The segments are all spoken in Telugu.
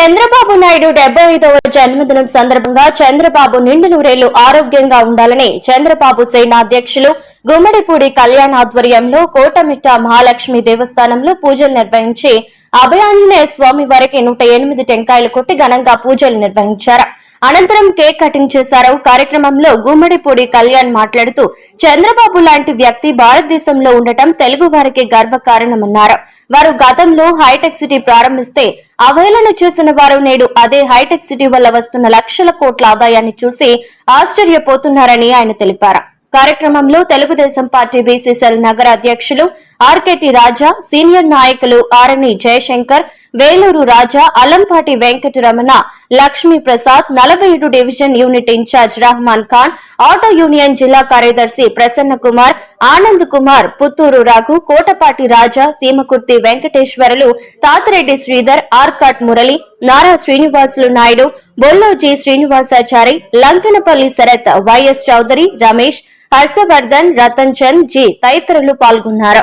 చంద్రబాబు నాయుడు డెబ్బై ఐదవ జన్మదినం సందర్భంగా చంద్రబాబు నిండు నూరేళ్ళు ఆరోగ్యంగా ఉండాలని చంద్రబాబు సేన అధ్యక్షులు గుమ్మడిపూడి కళ్యాణ్ ఆధ్వర్యంలో కోటమిట్ట మహాలక్ష్మి దేవస్థానంలో పూజలు నిర్వహించి అభయాంజనేయ స్వామి వారికి నూట ఎనిమిది టెంకాయలు కొట్టి ఘనంగా పూజలు నిర్వహించారు. అనంతరం కేక్ కటింగ్ చేశారు. కార్యక్రమంలో గుమ్మడిపూడి కళ్యాణ్ మాట్లాడుతూ చంద్రబాబు లాంటి వ్యక్తి భారతదేశంలో ఉండటం తెలుగు వారికి గర్వకారణమన్నారు. వారు గతంలో హైటెక్ సిటీ ప్రారంభిస్తే అవహేళన చేసిన వారు నేడు అదే హైటెక్ సిటీ వల్ల వస్తున్న లక్షల కోట్ల ఆదాయాన్ని చూసి ఆశ్చర్యపోతున్నారని ఆయన తెలిపారు. కార్యక్రమంలో తెలుగుదేశం పార్టీ బీసీసీఎల్ నగర అధ్యక్షులు ఆర్కేటి రాజా సీనియర్ నాయకులు ఆరణి జయశంకర్ వేలూరు రాజా అలంపాటి వెంకటరమణ లక్ష్మీ ప్రసాద్ నలభై ఏడు division unit incharge Rahman Khan auto union జిల్లా కార్యదర్శి ప్రసన్న కుమార్ ఆనంద్ కుమార్ పుత్తూరు రాఘు కోటపాటి రాజా సీమకుర్తి వెంకటేశ్వరులు తాతిరెడ్డి శ్రీధర్ ఆర్కాట్ మురళి నారా శ్రీనివాసులు నాయుడు బొల్లోజీ శ్రీనివాసాచారి లంకనపల్లి శరత్ వైఎస్ చౌదరి రమేష్ హర్షవర్ధన్ రతన్ చంద్ జి తదితరులు పాల్గొన్నారు.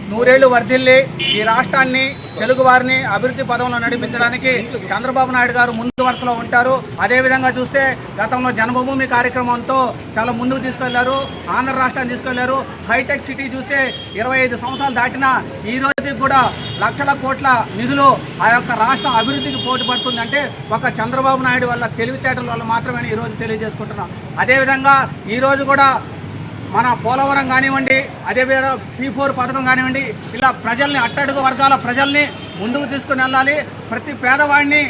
నూరేళ్ళు వర్ధిల్లి ఈ రాష్ట్రాన్ని తెలుగు వారిని అభివృద్ధి పదంలో నడిపించడానికి చంద్రబాబు నాయుడు గారు ముందు వరుసలో ఉంటారు. అదేవిధంగా చూస్తే గతంలో జన్మభూమి కార్యక్రమంతో చాలా ముందుకు తీసుకెళ్ళారు. ఆంధ్ర రాష్ట్రాన్ని తీసుకెళ్ళారు. హైటెక్ సిటీ చూస్తే ఇరవై ఐదు సంవత్సరాలు దాటినా ఈ రోజుకి కూడా లక్షల కోట్ల నిధులు ఆ యొక్క రాష్ట్రం అభివృద్ధికి పోటీపడుతుందంటే ఒక చంద్రబాబు నాయుడు వల్ల తెలివితేటల వల్ల మాత్రమే ఈరోజు తెలియజేసుకుంటున్నాం. అదేవిధంగా ఈరోజు కూడా మన పోలవరం కానివ్వండి అదేవిధంగా పీ ఫోర్ పథకం కానివ్వండి ఇలా ప్రజల్ని అట్టడుగు వర్గాల ప్రజల్ని ముందుకు తీసుకుని వెళ్ళాలి. ప్రతి పేదవాడిని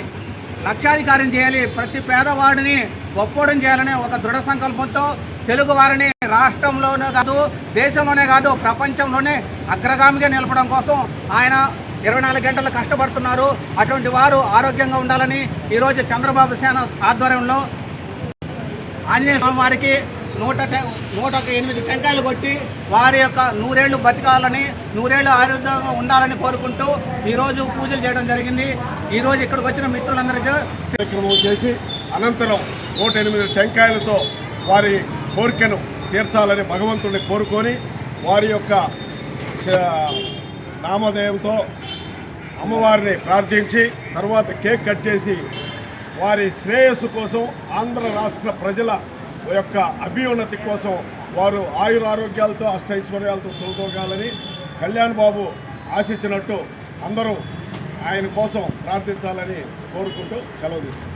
లక్షాధికారం చేయాలి. ప్రతి పేదవాడిని ఒప్పోడం చేయాలనే ఒక దృఢ సంకల్పంతో తెలుగు వారిని రాష్ట్రంలోనే కాదు దేశంలోనే కాదు ప్రపంచంలోనే అగ్రగామిగా నిలపడం కోసం ఆయన ఇరవై నాలుగు గంటలు కష్టపడుతున్నారు. అటువంటి వారు ఆరోగ్యంగా ఉండాలని ఈరోజు చంద్రబాబు సేన ఆధ్వర్యంలో ఆంజనేయ స్వామి వారికి నూట నూట ఎనిమిది టెంకాయలు కొట్టి వారి యొక్క నూరేళ్ళు బతకాలని నూరేళ్ళు ఆరోగ్యంగా ఉండాలని కోరుకుంటూ ఈరోజు పూజలు చేయడం జరిగింది. ఈరోజు ఇక్కడికి వచ్చిన మిత్రులందరికీ కార్యక్రమం చేసి అనంతరం నూట ఎనిమిది టెంకాయలతో వారి కోరికను తీర్చాలని భగవంతుడిని కోరుకొని వారి యొక్క నామధేయంతో అమ్మవారిని ప్రార్థించి తర్వాత కేక్ కట్ చేసి వారి శ్రేయస్సు కోసం ఆంధ్ర రాష్ట్ర ప్రజల యొక్క అభ్యున్నతి కోసం వారు ఆయురారోగ్యాలతో అష్టైశ్వర్యాలతో తోడుకోగాలని కళ్యాణ్ బాబు ఆశించినట్టు అందరూ ఆయన కోసం ప్రార్థించాలని కోరుకుంటూ సెలవు తీసుకుంటాం